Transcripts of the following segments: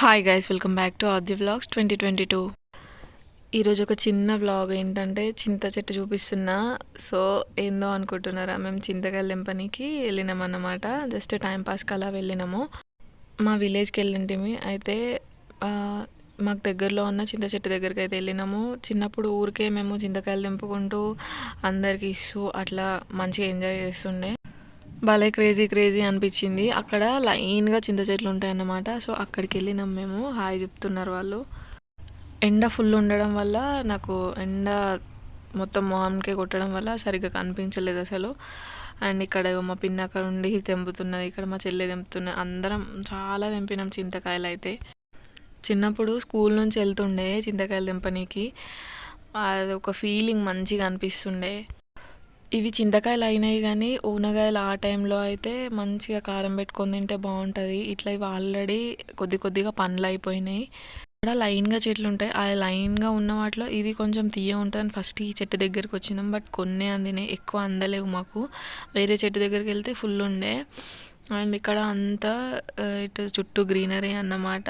Hi guys welcome back to Aadya vlogs twenty twenty two ఈరోజు ఒక చిన్న vlog ఏంటంటే చింత చెట్టు చూపిస్తున్నా. సో ఏందో అనుకుంటున్నారా మేము చింతకాయలు తెంపనికి వెళ్ళినాం అన్నమాట. జస్ట్ టైంపాస్కి అలా వెళ్ళినాము. మా విలేజ్కి వెళ్ళింటిమి. అయితే మాకు దగ్గరలో ఉన్న చింత చెట్టు దగ్గరికి అయితే వెళ్ళినాము. చిన్నప్పుడు ఊరికే మేము చింతకాయలు తెంపుకుంటూ అందరికి ఇస్తూ అట్లా మంచిగా ఎంజాయ్ చేస్తుండే. భలే క్రేజీ క్రేజీ అనిపించింది. అక్కడ లైన్గా చింత చెట్లు ఉంటాయన్నమాట. సో అక్కడికి వెళ్ళినాం మేము. హాయ్ చెప్తున్నారు వాళ్ళు. ఎండ ఫుల్ ఉండడం వల్ల నాకు ఎండ మొత్తం మొహంకే కొట్టడం వల్ల సరిగ్గా కనిపించలేదు అసలు. అండ్ ఇక్కడ మా పిన్న అక్కడ ఉండి తెంపుతున్నది. ఇక్కడ మా చెల్లె తెంపుతున్నది అందరం చాలా తెంపినాం చింతకాయలు అయితే చిన్నప్పుడు స్కూల్ నుంచి వెళ్తుండే చింతకాయలు తెంపనీకి. అది ఒక ఫీలింగ్ మంచిగా అనిపిస్తుండే. ఇవి చింతకాయలు అయినాయి కానీ ఊనగాయలు ఆ టైంలో అయితే మంచిగా కారం పెట్టుకొని తింటే బాగుంటుంది. ఇట్లా ఇవి ఆల్రెడీ కొద్ది కొద్దిగా పండ్లు అయిపోయినాయి. ఇక్కడ లైన్గా చెట్లు ఉంటాయి. ఆ లైన్గా ఉన్న వాటిలో ఇది కొంచెం తీయ ఉంటుంది ఫస్ట్ ఈ చెట్టు దగ్గరికి వచ్చినాం. బట్ కొన్ని అందినాయి. ఎక్కువ అందలేవు మాకు. వేరే చెట్టు దగ్గరికి వెళ్తే ఫుల్ ఉండే. అండ్ ఇక్కడ అంతా ఇటు చుట్టూ గ్రీనరీ అన్నమాట.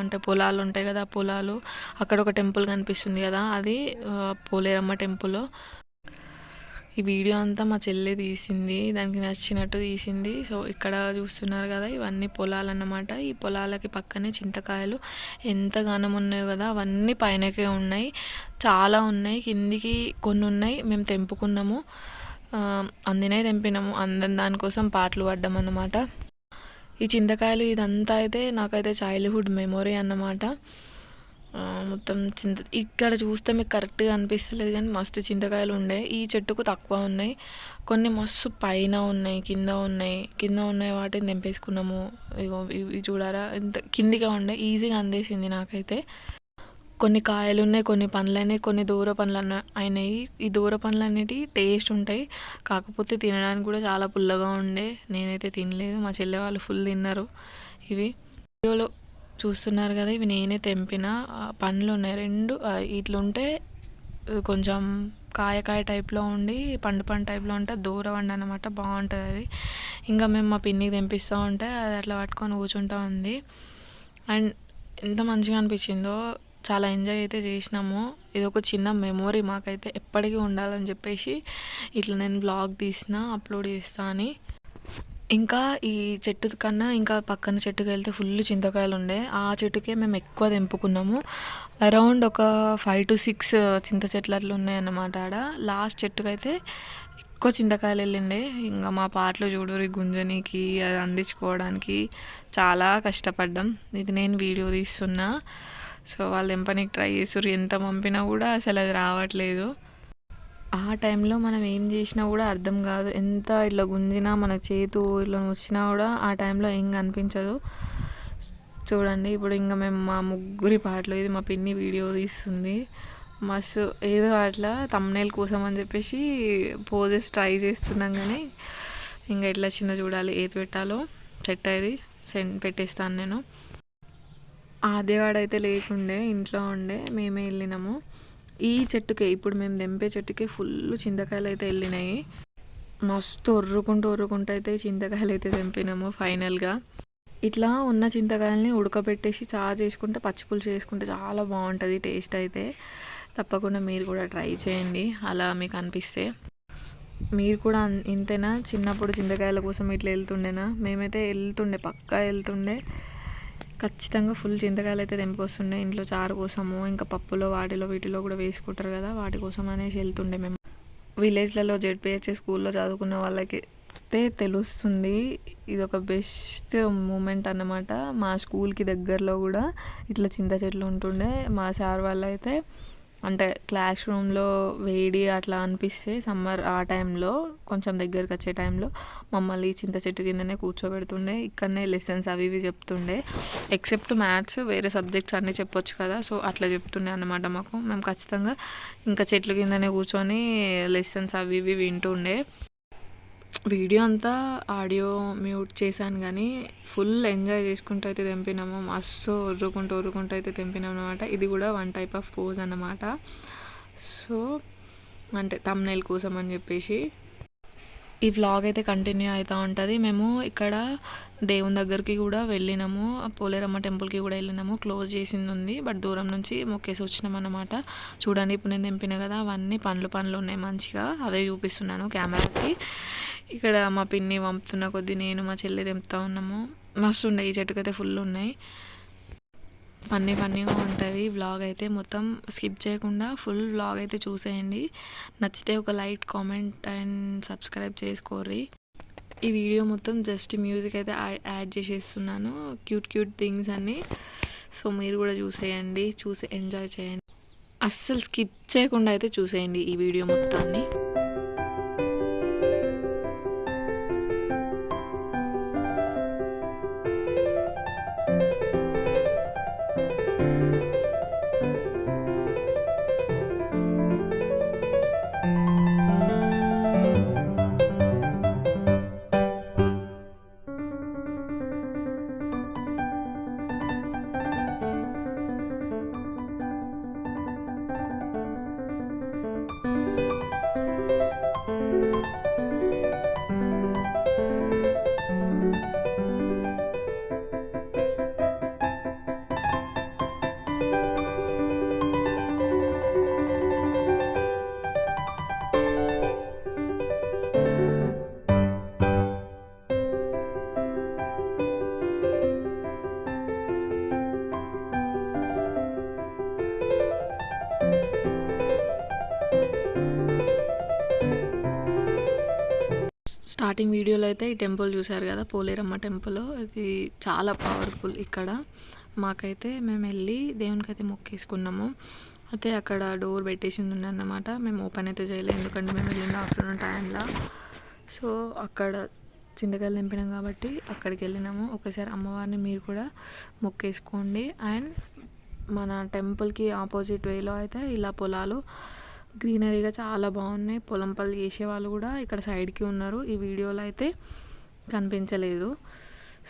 అంటే పొలాలు ఉంటాయి కదా ఆ పొలాలు. అక్కడ ఒక టెంపుల్ కనిపిస్తుంది కదా అది పోలేరమ్మ టెంపుల్. ఈ వీడియో అంతా మా చెల్లె తీసింది దానికి నచ్చినట్టు తీసింది. సో ఇక్కడ చూస్తున్నారు కదా ఇవన్నీ పొలాలన్నమాట. ఈ పొలాలకి పక్కనే చింతకాయలు ఎంత ఘనం ఉన్నాయో కదా అవన్నీ పైనకే ఉన్నాయి. చాలా ఉన్నాయి కిందికి కొన్ని ఉన్నాయి మేము తెంపుకున్నాము. అందినే తెంపినాము. అందని దానికోసం పాటలు పడ్డాం అన్నమాట ఈ చింతకాయలు ఇదంతా అయితే నాకైతే చైల్డ్హుడ్ మెమొరీ అన్నమాట. మొత్తం చింత ఇక్కడ చూస్తే మీకు కరెక్ట్గా అనిపిస్తలేదు కానీ మస్తు చింతకాయలు ఉండే. ఈ చెట్టుకు తక్కువ ఉన్నాయి. కొన్ని మస్తు పైన ఉన్నాయి కింద ఉన్నాయి. కింద ఉన్నాయి వాటిని తెంపేసుకున్నాము. ఇగో ఇవి చూడారా? ఇంత కిందిగా ఉండే. ఈజీగా అందేసింది నాకైతే. కొన్ని కాయలు ఉన్నాయి కొన్ని పండ్లు అయినాయి కొన్ని దూర పండ్లు అన్న అయినాయి. ఈ దూర పండ్లు అనేటివి టేస్ట్ ఉంటాయి. కాకపోతే తినడానికి కూడా చాలా పుల్లగా ఉండే. నేనైతే తినలేదు. మా చెల్లె వాళ్ళు ఫుల్ తిన్నారు ఇవి. వీడియోలో చూస్తున్నారు కదా ఇవి నేనే తెంపిన. పండ్లు ఉన్నాయి రెండు ఇట్లుంటే కొంచెం కాయ కాయ టైప్లో ఉండి పండు పండు టైప్లో ఉంటే దూర వండి అనమాట బాగుంటుంది అది. ఇంకా మేము మా పిన్నికి తెంపిస్తూ ఉంటే అది అట్లా పట్టుకొని కూర్చుంటా ఉంది. అండ్ ఎంత మంచిగా అనిపించిందో చాలా ఎంజాయ్ అయితే చేసినాము. ఇది ఒక చిన్న మెమొరీ మాకైతే ఎప్పటికీ ఉండాలని చెప్పేసి ఇట్లా నేను బ్లాగ్ తీసిన అప్లోడ్ చేస్తా అని. ఇంకా ఈ చెట్టు కన్నా ఇంకా పక్కన చెట్టుకి వెళ్తే ఫుల్ చింతకాయలు ఉండే. ఆ చెట్టుకే మేము ఎక్కువ తెంపుకున్నాము. అరౌండ్ ఒక ఫైవ్ టు సిక్స్ చింత చెట్లు అట్లా ఉన్నాయన్నమాట ఆడ. లాస్ట్ చెట్టుకైతే ఎక్కువ చింతకాయలు వెళ్ళిండే. ఇంకా మా పాటలు చూడూరి గుంజనీకి అది అందించుకోవడానికి. చాలా కష్టపడ్డాం. ఇది నేను వీడియో తీస్తున్నా. సో వాళ్ళు తెంపనీకి ట్రై చేస్తుర్రు. ఎంత పంపినా కూడా అసలు అది రావట్లేదు. ఆ టైంలో మనం ఏం చేసినా కూడా అర్థం కాదు. ఎంత ఇట్లా గుంజినా మన చేతు ఇట్లా వచ్చినా కూడా ఆ టైంలో ఏం కనిపించదు. చూడండి ఇప్పుడు ఇంకా మేము మా ముగ్గురి పాటలు ఇది మా పిన్ని వీడియో తీస్తుంది. మస్తు ఏదో అట్లా తమ్నేల్ కోసం అని చెప్పేసి పోజెస్ ట్రై చేస్తున్నాం కానీ ఇంకా ఎట్లా చిన్న చూడాలి ఏది పెట్టాలో. సెట్ అయ్యేది సెండ్ పెట్టేస్తాను నేను. ఆదివాడైతే లేకుండే ఇంట్లో ఉండే మేమే వెళ్ళినాము. ఈ చెట్టుకే ఇప్పుడు మేము తెంపే చెట్టుకే ఫుల్ చింతకాయలు అయితే వెళ్ళినాయి. మస్తు ఒర్రుకుంటూ ఒర్రుకుంటూ అయితే చింతకాయలు అయితే తెంపినాము ఫైనల్గా. ఇట్లా ఉన్న చింతకాయల్ని ఉడకబెట్టేసి చారు చేసుకుంటే పచ్చిపులుసు చేసుకుంటే చాలా బాగుంటుంది టేస్ట్ అయితే. తప్పకుండా మీరు కూడా ట్రై చేయండి అలా మీకు అనిపిస్తే. మీరు కూడా అన్- ఇంతేనా? చిన్నప్పుడు చింతకాయల కోసం ఇట్లా వెళ్తుండేనా? మేమైతే వెళ్తుండే పక్కా వెళ్తుండే. ఖచ్చితంగా ఫుల్ చింతకాయలు అయితే తెంపుకొస్తుండే. ఇంట్లో చారు కోసము ఇంకా పప్పులో వాటిలో వీటిలో కూడా వేసుకుంటారు కదా వాటి కోసం అనేసి వెళ్తుండే మేము. విలేజ్లలో జెడ్పిహెచ్ఎస్ స్కూల్లో చదువుకున్న వాళ్ళకి అయితే తెలుస్తుంది ఇది ఒక బెస్ట్ మూమెంట్ అన్నమాట. మా స్కూల్కి దగ్గరలో కూడా ఇట్లా చింత చెట్లు ఉంటుండే. మా సార్ వాళ్ళు అయితే అంటే క్లాస్ రూమ్లో వేడి అట్లా అనిపిస్తే సమ్మర్ ఆ టైంలో కొంచెం దగ్గరికి వచ్చే టైంలో మమ్మల్ని చింత చెట్టు కిందనే కూర్చోబెడుతుండే. ఇక్కడనే లెసన్స్ అవి ఇవి చెప్తుండే. ఎక్సెప్ట్ మ్యాథ్స్ వేరే సబ్జెక్ట్స్ అన్నీ చెప్పొచ్చు కదా. సో అట్లా చెప్తుండే అన్నమాట మాకు. మేము ఖచ్చితంగా ఇంకా చెట్లు కిందనే కూర్చొని లెసన్స్ అవి ఇవి వింటుండే. వీడియో అంతా ఆడియో మ్యూట్ చేశాను కానీ ఫుల్ ఎంజాయ్ చేసుకుంటూ అయితే తెంపినాము. మస్తు ఉర్రుకుంటూ ఉర్రుకుంటూ అయితే తెంపినాం అనమాట ఇది కూడా వన్ టైప్ ఆఫ్ పోజ్ అన్నమాట. సో అంటే తమ్నైల్ కోసం అని చెప్పేసి. ఈ వ్లాగ్ అయితే కంటిన్యూ అవుతూ ఉంటుంది. మేము ఇక్కడ దేవుని దగ్గరికి కూడా వెళ్ళినాము. ఆ పోలేరమ్మ టెంపుల్కి కూడా వెళ్ళినాము. క్లోజ్ చేసింది ఉంది బట్ దూరం నుంచి మొక్కేసి వచ్చినాం అనమాట చూడండి ఇప్పుడు నేను తెంపిన కదా అవన్నీ పండ్లు పండ్లు ఉన్నాయి మంచిగా. అవే చూపిస్తున్నాను కెమెరాకి. ఇక్కడ మా పిన్ని పంపుతున్న కొద్దీ నేను మా చెల్లి తెంపుతా ఉన్నాము. మస్తు ఉన్నాయి ఈ చెట్టుకైతే ఫుల్ ఉన్నాయి. ఫన్నీ ఫన్నీగా ఉంటుంది వ్లాగ్ అయితే. మొత్తం స్కిప్ చేయకుండా ఫుల్ వ్లాగ్ అయితే చూసేయండి. నచ్చితే ఒక లైక్ కామెంట్ అండ్ సబ్స్క్రైబ్ చేసుకోర్రి. ఈ వీడియో మొత్తం జస్ట్ మ్యూజిక్ అయితే యాడ్ చేసేస్తున్నాను. క్యూట్ క్యూట్ థింగ్స్ అన్నీ. సో మీరు కూడా చూసేయండి చూసి ఎంజాయ్ చేయండి. అస్సలు స్కిప్ చేయకుండా అయితే చూసేయండి ఈ వీడియో మొత్తాన్ని. స్టార్టింగ్ వీడియోలో అయితే ఈ టెంపుల్ చూశారు కదా పోలేరమ్మ టెంపుల్. ఇది చాలా పవర్ఫుల్ ఇక్కడ. మాకైతే మేము వెళ్ళి దేవునికి అయితే మొక్కేసుకున్నాము అయితే అక్కడ డోర్ పెట్టేసింది అన్నమాట మేము ఓపెన్ అయితే చేయలేదు ఎందుకంటే మేము వెళ్ళిన ఆఫ్టర్నూన్ టైంలో సో అక్కడ చింతకాయలు నింపినాం కాబట్టి అక్కడికి వెళ్ళినాము. ఒకసారి అమ్మవారిని మీరు కూడా మొక్కేసుకోండి అండ్ మన టెంపుల్కి ఆపోజిట్ వేలో అయితే ఇలా పొలాలు గ్రీనరీగా చాలా బాగున్నాయి. పొలం పనులు చేసే వాళ్ళు కూడా ఇక్కడ సైడ్కి ఉన్నారు. ఈ వీడియోలో అయితే కనిపించలేదు.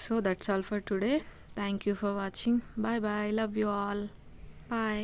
So that's all for today thank you for watching bye bye love you all bye